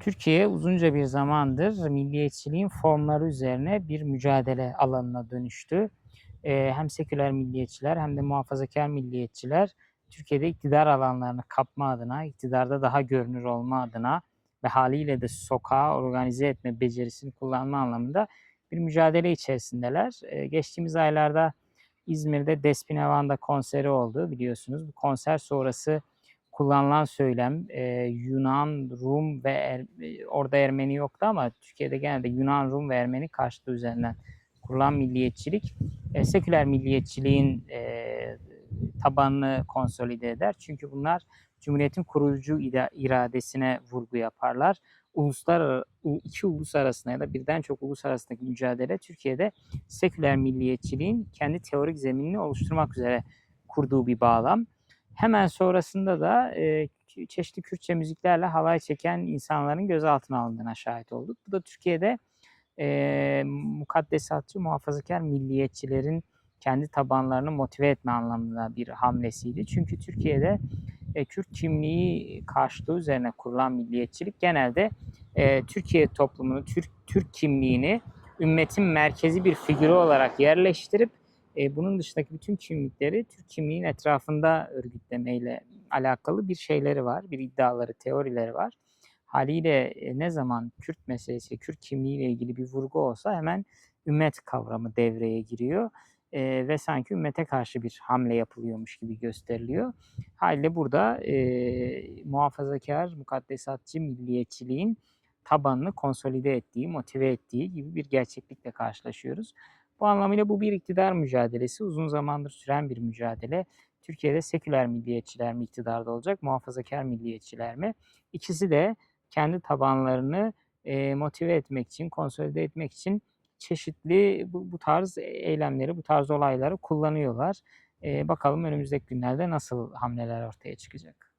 Türkiye uzunca bir zamandır milliyetçiliğin formları üzerine bir mücadele alanına dönüştü. Eee, hem seküler milliyetçiler hem de muhafazakar milliyetçiler Türkiye'de iktidar alanlarını kapma adına, iktidarda daha görünür olma adına ve haliyle de sokağı organize etme becerisini kullanma anlamında bir mücadele içerisindeler. Eee, geçtiğimiz aylarda İzmir'de Despinavanda konseri oldu biliyorsunuz. Bu konser sonrası kullanılan söylem e, Yunan, Rum ve Er- e, orada Ermeni yoktu ama Türkiye'de genelde Yunan, Rum ve Ermeni karşıtı üzerinden kurulan milliyetçilik e, seküler milliyetçiliğin e, tabanını konsolide eder. Çünkü bunlar Cumhuriyet'in kurucu iradesine vurgu yaparlar. Uluslar iki ulus arasında ya da birden çok ulus arasındaki mücadele Türkiye'de seküler milliyetçiliğin kendi teorik zeminini oluşturmak üzere kurduğu bir bağlam. Hemen sonrasında da e, çeşitli Kürtçe müziklerle halay çeken insanların gözaltına alındığına şahit olduk. Bu da Türkiye'de e, mukaddesatçı, muhafazakar milliyetçilerin kendi tabanlarını motive etme anlamında bir hamlesiydi. Çünkü Türkiye'de e, Kürt kimliği karşılığı üzerine kurulan milliyetçilik genelde e, Türkiye toplumunu, Türk, Türk kimliğini ümmetin merkezi bir figürü olarak yerleştirip e, bunun dışındaki bütün kimlikleri Türk kimliğin etrafında örgütlemeyle alakalı bir şeyleri var, bir iddiaları, teorileri var. Haliyle e, ne zaman Kürt meselesi, Kürt kimliğiyle ilgili bir vurgu olsa hemen ümmet kavramı devreye giriyor e, ve sanki ümmete karşı bir hamle yapılıyormuş gibi gösteriliyor. Haliyle burada e, muhafazakar, mukaddesatçı milliyetçiliğin tabanını konsolide ettiği, motive ettiği gibi bir gerçeklikle karşılaşıyoruz. Bu anlamıyla bu bir iktidar mücadelesi, uzun zamandır süren bir mücadele. Türkiye'de seküler milliyetçiler mi iktidarda olacak, muhafazakar milliyetçiler mi? İkisi de kendi tabanlarını motive etmek için, konsolide etmek için çeşitli bu, bu tarz eylemleri, bu tarz olayları kullanıyorlar. E, bakalım önümüzdeki günlerde nasıl hamleler ortaya çıkacak.